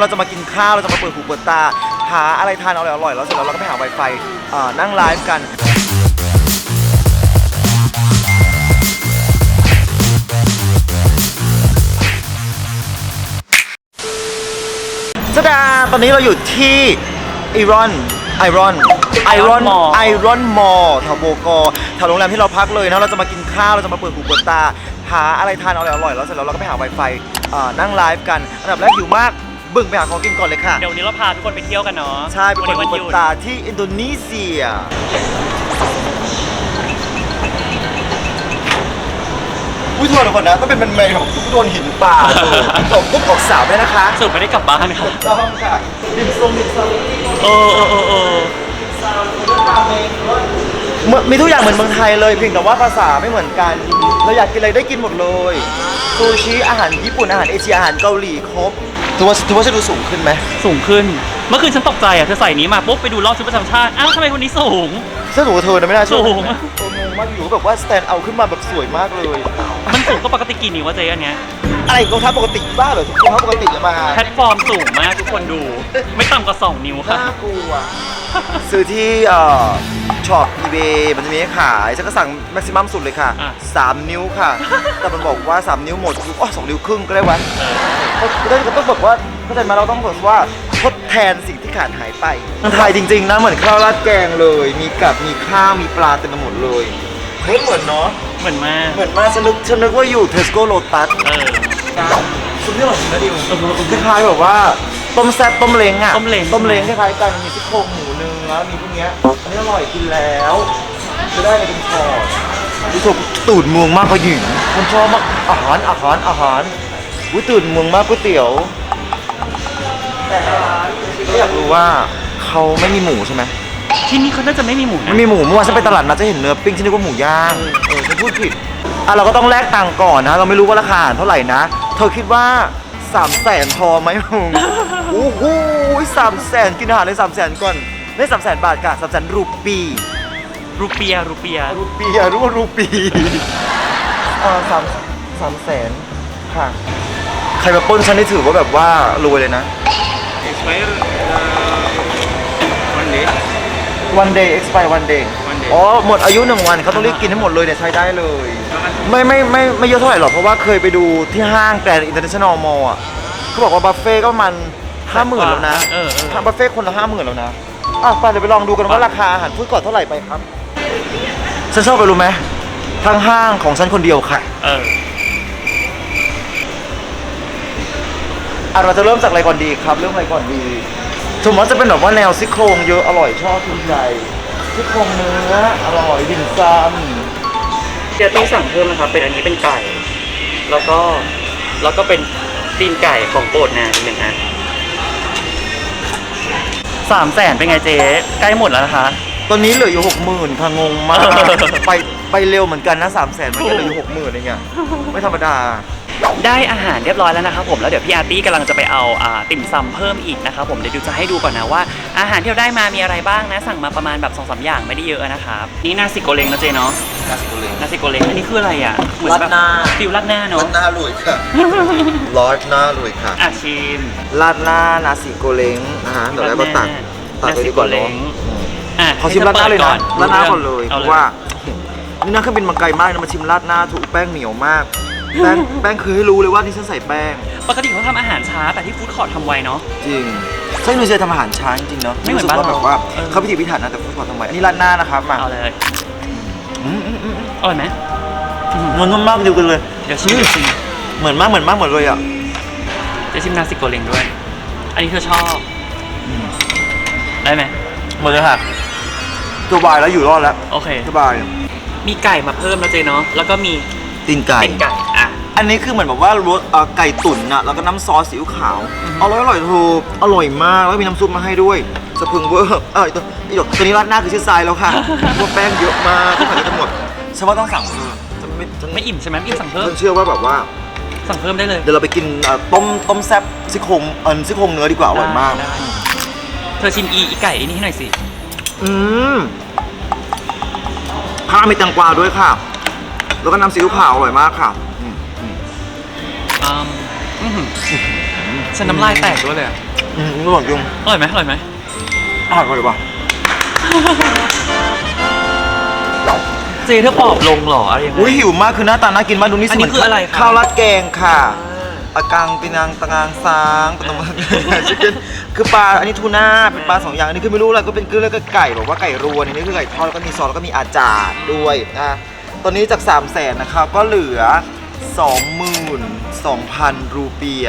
เราจะมากินข้าวเราจะมาเปิดหูเปิดตา หาอะไรทานอร่อยๆแล้วเสร็จแล้วเราก็ไปหา Wi-Fi อ่านั่งไลฟ์กันสดาตอนนี้เราอยู่ที่ไอรอนไอรอนไอรอน Mall ไอรอนมอลแถวโบกอแถวโรงแรมที่เราพักเลยนะเราจะมากินข้าวเราจะมาเปิดหูเปิดตา หาอะไรทานอร่อยๆแล้วเสร็จแล้วเราก็ไปหา Wi-Fi อ่านั่งไลฟ์กัน อันดับแรกหิวมาก บึ่งไปหาของกินก่อนเลยค่ะ เดี๋ยววันนี้เราพาทุกคนไปเที่ยวกันเนาะใช่ไปวันเปิดนี้หูวันหเปิดยุดตาที่อินโดนีเซีย อุ้ยโทษทุกคนนะต้องเป็นเป็นเมย์ของทุกโดนหินป่าเลยตกปุ๊บออกสาวได้นะคะสรุดไม่ได้กลับบ้านค่ะต้องค่ะดิมซงดิมซงเออเออเออเออเหมือนมีทุกอย่างเหมือนเมืองไทยเลยเพียงแต่ว่าภาษาไม่เหมือนกัน เราอยากกินอะไรได้กินหมดเลยซูชิอาหารญี่ปุ่นอาหารเอเชียอาหารเกาหลีครบ ถือว่าถือว่าจะดูสูงขึ้นไหมสูงขึ้น เมื่อคืนฉันตกใจอะเธอใส่นี้มาปุ๊บไปดูรอบชุดประจำชาติ อ้าวทำไมคนนี้สูงฉันสูงกว่าเธอนะไม่น่าเชื่อสูง เอองงมากอยู่แบบว่าสแตนเอาขึ้นมาแบบสวยมากเลย มันสูงกว่าปกติกี่นิ้ววะเจ๊อันเนี้ยอะไรรองเท้าปกติบ้าเหรอรองเท้าปกติจะมาแพลตฟอร์มสูงมากทุกคนดู ไม่ต่ำกว่า2นิ้วค่ะ น่ากลัว ซื้อที่เอ่อช็อปอีเบมันจะมีให้ขาย ฉันก็สั่งแม็กซิมัมสุดเลยค่ะ อะ 3 นิ้วค่ะ แต่มันบอกว่า 3 นิ้วหมดอ๋อสองนิ้วครึ่งก็ได้วะก็ได้ก็ต้องบอกว่าเข้าใจมาเราต้องบอกว่าทดแทนสิ่งที่ขาดหายไปทางไทยจริง ๆ นะ เหมือนข้าวราดแกงเลย มีกับมีข้าว มีปลาเต็มไปหมดเลยเฮ้ยเหมือนเนาะ เหมือนมาก เหมือนมากฉันนึกฉันนึกว่าอยู่เทสโก้โลตัส เออ ซุปนี่อร่อยจริงนะดิวเออเออคล้ายๆแบบว่า ต้มแซ่บต้มเล้งอะต้มเล้ง ต้มเล้งคล้ายๆกันมีซี่โครงหมูเนื้อมีพวกเนี้ยอันนี้อร่อยกินแล้ว จะได้อะไรเป็นพอร์ตรู้สึกตูดเมืองมากกว่าหญิงผมชอบมากอาหารอาหารอาหารอุ้ยตื่นเมืองมากก๋วยเตี๋ยว แต่ก็อยากรู้ว่าเขาไม่มีหมูใช่ไหมที่นี่เขาน่าจะไม่มีหมูนะไม่มีหมูเมื่อวานฉันไปตลาดนัดจะเห็นเนื้อปิ้งฉันนึกว่าหมูย่างเออฉันพูดผิดอะเราก็ต้องแลกตังค์ก่อนนะ เราไม่รู้ว่าราคาเท่าไหร่นะ เธอคิดว่า3ามแสนพอไหมมึงโอ้โหสามแสนกินอาหารเลยสามแสนก่อน ได้สามแสนบาทค่ะสามแสนรูปีรูเปียรูเปียรูปีอะรู้ว่ารูปีเออสามสามแสนค่ะใครมาปล้นฉันนี่ถือว่าแบบว่ารวยเลยนะ expire uh, one day. one day expire one day One day อ๋อหมดอายุหนึ่งวันเขาต้องรีบกินให้หมดเลยเนี่ยใช้ได้เลย ไม่ไม่ไม่ไม่เยอะเท่าไหร่หรอกเพราะว่าเคยไปดูที่ห้างแกรนด์อินเตอร์เนชั่นแนลมอลอะเขาบอกว่าบัฟเฟ่ก็ประมันห้าหมื่นแล้วนะเออเออทำบัฟเฟ่คนละห้าหมื่นแล้วนะ อะไปเดี๋ยวไปลองดูกันว่าราคาอาหารฟู้ดก่อนเท่าไหร่ไปครับฉันชอบไปรู้ไหมทั้งห้างของฉันคนเดียวค่ะ เอออะเราจะเริ่มจากอะไรก่อนดีครับ เริ่มอะไรก่อนดีสมมติจะเป็นแบบว่าแนวซี่โครงเยอะอร่อยชอบถูกใจซี่โครงเนื้ออร่อยดินซำเดี๋ยวต้องสั่งเพิ่มนะครับ เป็นอันนี้เป็นไก่ แล้วก็แล้วก็เป็นตีนไก่ของโปรดนางอีกหนึ่งอัน สามแสนเป็นไงเจ๊ใกล้หมดแล้วนะคะ ตอนนี้เหลืออยู่หกหมื่นค่ะงงมากเออไปไปเร็วเหมือนกันนะสามแสนมันก็เหลืออยู่หกหมื่นเองอะไม่ธรรมดา ได้อาหารเรียบร้อยแล้วนะครับผมแล้วเดี๋ยวพี่อาร์ตี้กำลังจะไปเอาอ่าติ่มซำเพิ่มอีกนะครับผมเดี๋ยวดูจะให้ดูก่อนนะว่า อาหารที่เราได้มามีอะไรบ้างนะ สั่งมาประมาณแบบสองสามอย่างไม่ได้เยอะนะครับนี่นาซิโกเลงนะเจ๊เนาะนาซิโกเลงนาซิโกเลงอันนี้คืออะไรอะเหมือนแบบราดหน้า ฟิลราดหน้าเนาะหน้าลุยค่ะรอดหน้าลุยค่ะอะชิมราดหน้านาซิโกเลงนะฮะเดี๋ยวเราก็ตักตักไปดีกว่าเนาะอะขอชิมราดหน้าเลยนะราดหน้าก่อนเลยเอาเพราะว่า นี่นั่งเครื่องบินมาไกลมากนะมาชิมราดหน้าถูกแป้งเหนียวมาก แป้งแป้งคือให้รู้เลยว่านี่ฉันใส่แป้ง ปกติเขาทำอาหารช้าแต่ที่ฟู้ดคอร์ททำไวเนาะ จริงใช่อินโดนีเซียทำอาหารช้าจริงๆเนาะไม่เหมือนรู้สึกว่าบ้านเราแบบว่าเออ เขาพิถีพิถันนะแต่ฟู้ดคอร์ททำไมอันนี้ราดหน้านะครับมาเอาเลยอืมอืมอืมอืมอร่อยไหมอืมมันนุ่มมากดูกันเลย เดี๋ยวชิมเดี๋ยวชิมเหมือนมากเหมือนมากเหมือนเลยอะจะชิมนาซิโกเลงด้วย อันนี้เธอชอบได้ไหมหมดเลยค่ะสบายแล้วอยู่รอดแล้วโอเค สบายมีไก่มาเพิ่มแล้วเจเนาะแล้วก็มีตีนไก่เป็นไก่ อะอันนี้คือเหมือนแบบว่ารสเอ่อไก่ตุ๋นอะแล้วก็น้ำซอสซีอิ๊วขาวอือฮึอร่อยอร่อยถูกอร่อยมากแล้วมีน้ำซุปมาให้ด้วยสะพรึงเวอร์เออตัวอีดอกตัวนี้ราดหน้าคือชื่อทรายแล้วค่ะเพราะแป้งเยอะมากทุกคนจะหมดฉันว่าต้องสั่งเพิ่มฉันไม่ฉันไม่อิ่มใช่ไหมไม่อิ่มสั่งเพิ่ม ฉันเชื่อว่าแบบว่า สั่งเพิ่มได้เลย เดี๋ยวเราไปกินเอ่อต้มต้มแซ่บซี่โครงเอินซี่โครงเนื้อดีกว่าอร่อยมาก ได้ได้เธอชิมอีอีไก่อันนี้ให้หน่อยสิ อืมข้าวมีแตงกวาด้วยค่ะ แล้วก็น้ำซีอิ๊วขาวอร่อยมากค่ะ อืมอืมอืมอื้อหือฉันน้ำลายแตกด้วยเลยอะอืมอร่อยจริงอร่อยไหมอร่อยไหมอร่อยเลยว่ะเจเธอปอบลงเหรออะไรยังไงอุ้ยหิวมากคือหน้าตาน่ากินมากดูนี่สิอันนี้เหมืคืออะไรคะ ข้าวราดแกงค่ะอากังปีนังตะงางซางปะตะมันชิคเก้นคือปลาอันนี้ทูน่าเป็นปลาสองอย่างอันนี้คือไม่รู้อะไรก็เป็นคือเรียกว่าไก่บอกว่าไก่รวนอันนี้คือไก่ทอดแล้วก็มีซอสแล้วก็มีอาจารย์ด้วยนะตอนนี้จาก3 0 0แสนนะครับก็เหลือ 22,000 รูเปีย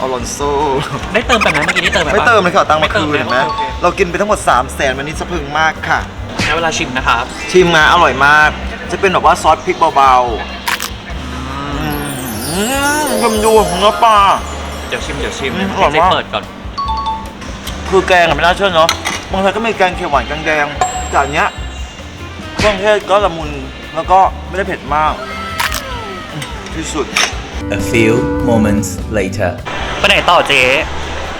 ออลอนโซ ได้เติมแบบนั้นเมื่อกี้นี่เติมแบบไม่เติมเลยค่ะเอาตังค์มาไติคืนเห็นไหมโอเคเรากินไปทั้งหมด 3 0 0แสนวันนี้สะพรึงมากค่ะ ใช้เวลาชิมนะครับ ชิมมาอร่อยมาก จะเป็นแบบว่าซอสพริกเบาๆอืมชมดูเนื้อปลา เดี๋ยวชิมเดี๋ยวชิมอืมเดี๋ยวอร่อยเจมาก เปิดก่อน คือแกงอะไม่น่าเชื่อเนาะบางทีก็มีแกงเขียวหวานแกงแดงแต่อันเนี้ยเครื่องเทศก็ละมุนแล้วก็ไม่ได้เผ็ดมากอืม ที่สุด A few moments later. ไปไหนต่อเจ๊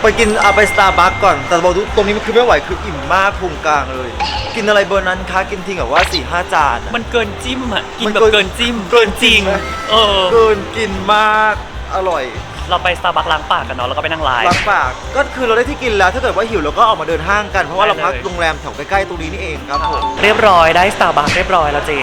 ไปกินอาไปสตาร์บัคก่อน แต่บอกตรงนี้มันคือไม่ไหวคืออิ่มมากพุงกลางเลย กินอะไรเบอร์นั้นคะกินทิ้งแบบว่า4ี่ห้าจานอะ มันเกินจิ้มอะ กินมันแบบเกิน เกินจิ้ม เกินจริงไหม เออ เกินกินมากอร่อย เราไปสตาร์บัคล้างปากกันเนาะแล้วก็ไปนั่งไลฟ์ ล้างปากก็คือเราได้ที่กินแล้ว ถ้าเกิดว่าหิวเราก็ออกมาเดินห้างกัน เพราะว่าเราได้เลยพักโรงแรมแถวใกล้ๆตรงนี้นี่เองครับผมเรียบร้อยได้สตาร์บัคเรียบร้อยแล้วเจ๊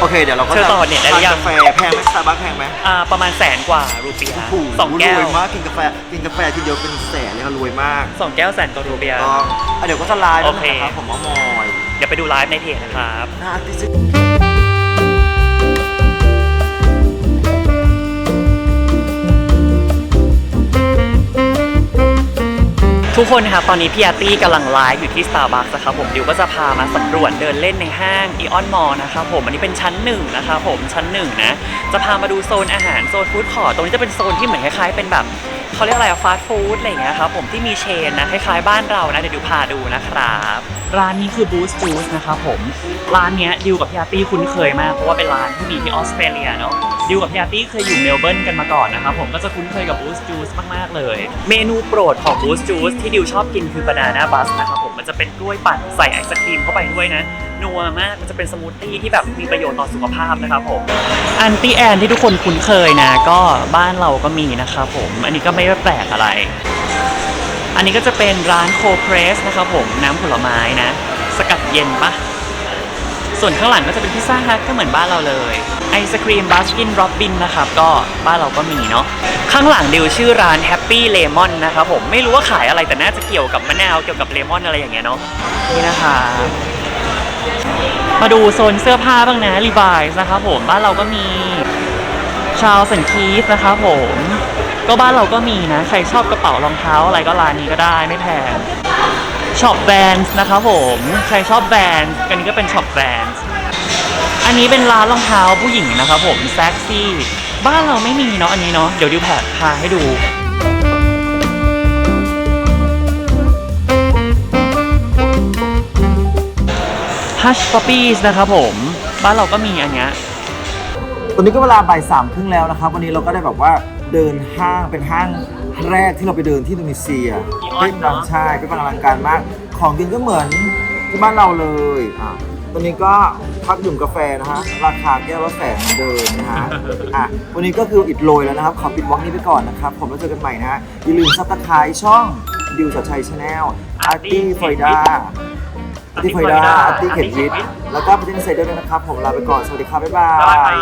โอเคเดี๋ยวเราก็เชิญจะต่อเนี่ยได้หรือยังทานกาแฟแพงไหมสตาร์บัคแพงไหมอ่าประมาณแสนกว่ารูปีโอ้โหสองแก้รววยมากกินกาแฟกินกาแฟทีเดียวเป็นแสนเลยค่ะรวยมากสองแก้วแสนกว่ารูเปีย ต้องอะเดี๋ยวก็จะไลฟ์แล้วโอเค นะครับผมเอามอย เดี๋ยวไปดูไลฟ์ในเพจนะครับน่าที่สุด ทุกคนนะครับตอนนี้พี่อาร์ตี้กำลังไลฟ์อยู่ที่ Starbucks นะครับผมดิวก็จะพามาสำรวจเดินเล่นในห้างอีออนมอลนะครับผมอันนี้เป็นชั้นหนึ่งนะครับผมชั้นหนึ่งนะจะพามาดูโซนอาหารโซนฟู้ดคอร์ตตรงนี้จะเป็นโซนที่เหมือนคล้ายๆเป็นแบบเขาเรียกอะไรฟาสต์ฟู้ดอะไรอย่างเงี้ยครับผมที่มีเชนนะคล้ายๆบ้านเรานะเดี๋ยวดิวพาดูนะครับร้านนี้คือ Boost Juice นะครับผมร้านเนี้ยดิวกับพี่อาร์ตี้คุ้นเคยมากเพราะว่าเป็นร้านที่มีที่ออสเตรเลียเนาะ ดิวกับพี่อาร์ตี้เคยอยู่เมลเบิร์นกันมาก่อนนะครับผมก็จะคุ้นเคยกับบูสจูสมากๆเลย เมนูโปรดของบูสจูสที่ดิวชอบกินคือบานาน่าบัสนะครับผมมันจะเป็นกล้วยปั่นใส่ไอศครีมเข้าไปด้วยนะนัวมากมันจะเป็นสมูทตี้ที่แบบมีประโยชน์ต่อสุขภาพนะครับผมอันตี้แอนที่ทุกคนคุ้นเคยนะก็บ้านเราก็มีนะครับผมอันนี้ก็ไม่ได้แปลกอะไร อันนี้ก็จะเป็นร้านโคเพรสนะครับผมน้ำผลไม้นะ สกัดเย็นปะ ส่วนข้างหลังก็จะเป็นพิซซ่าฮัทก็เหมือนบ้านเราเลย ไอศครีมบาสกินร็อบบินนะครับก็บ้านเราก็มีเนาะข้างหลังดิวชื่อร้านแฮปปี้เลมอนนะครับผมไม่รู้ว่าขายอะไรแต่น่าจะเกี่ยวกับมะนาวเกี่ยวกับเลมอนอะไรอย่างเงี้ยเนาะนี่นะคะมาดูโซนเสื้อผ้าบ้างนะรีบายนะครับผมบ้านเราก็มีชาวสันคีสนะครับผมก็บ้านเราก็มีนะ ใครชอบกระเป๋ารองเท้าอะไรก็ร้านนี้ก็ได้ไม่แพง ช็อปแบรนด์นะครับผมใครชอบแบรนด์อันนี้ก็เป็นช็อปแบรนด์อันนี้เป็นร้านรองเท้าผู้หญิงนะครับผมแซ็กซี่บ้านเราไม่มีเนาะอันนี้เนาะเดี๋ยวดิวแพดพาให้ดู Hush Puppies นะครับผมบ้านเราก็มีอันเนี้ยตอนนี้ก็เวลาบ่ายสามครึ่งแล้วนะครับ วันนี้เราก็ได้แบบว่าเดินห้างเป็นห้าง แรกที่เราไปเดินที่อินโดนีเซียอีออนเป็นบางชายเป็นบางอลังการมาก ของกินก็เหมือนที่บ้านเราเลยอะตอนนี้ก็พักดื่มกาแฟนะฮะ ราคาแก้วละแสนเหมือนเดิมนะฮะ อะ วันนี้ก็คืออิดโรยแล้วนะครับ ขอปิดวอล์กนี้ไปก่อนนะครับ ผมแล้วเจอกันใหม่นะฮะ อย่าลืมซับสไครต์ช่องดิวชัดชัยชาแนลอาร์ตี้ฟอยดาอาร์ตี้ฟอยดาอาร์ตี้เข็มวิทย์แล้วก็ไปที่ไซเดอร์ด้วยนะครับ ผมลาไปก่อน สวัสดีครับ บ๊ายบาบ๊ายบายย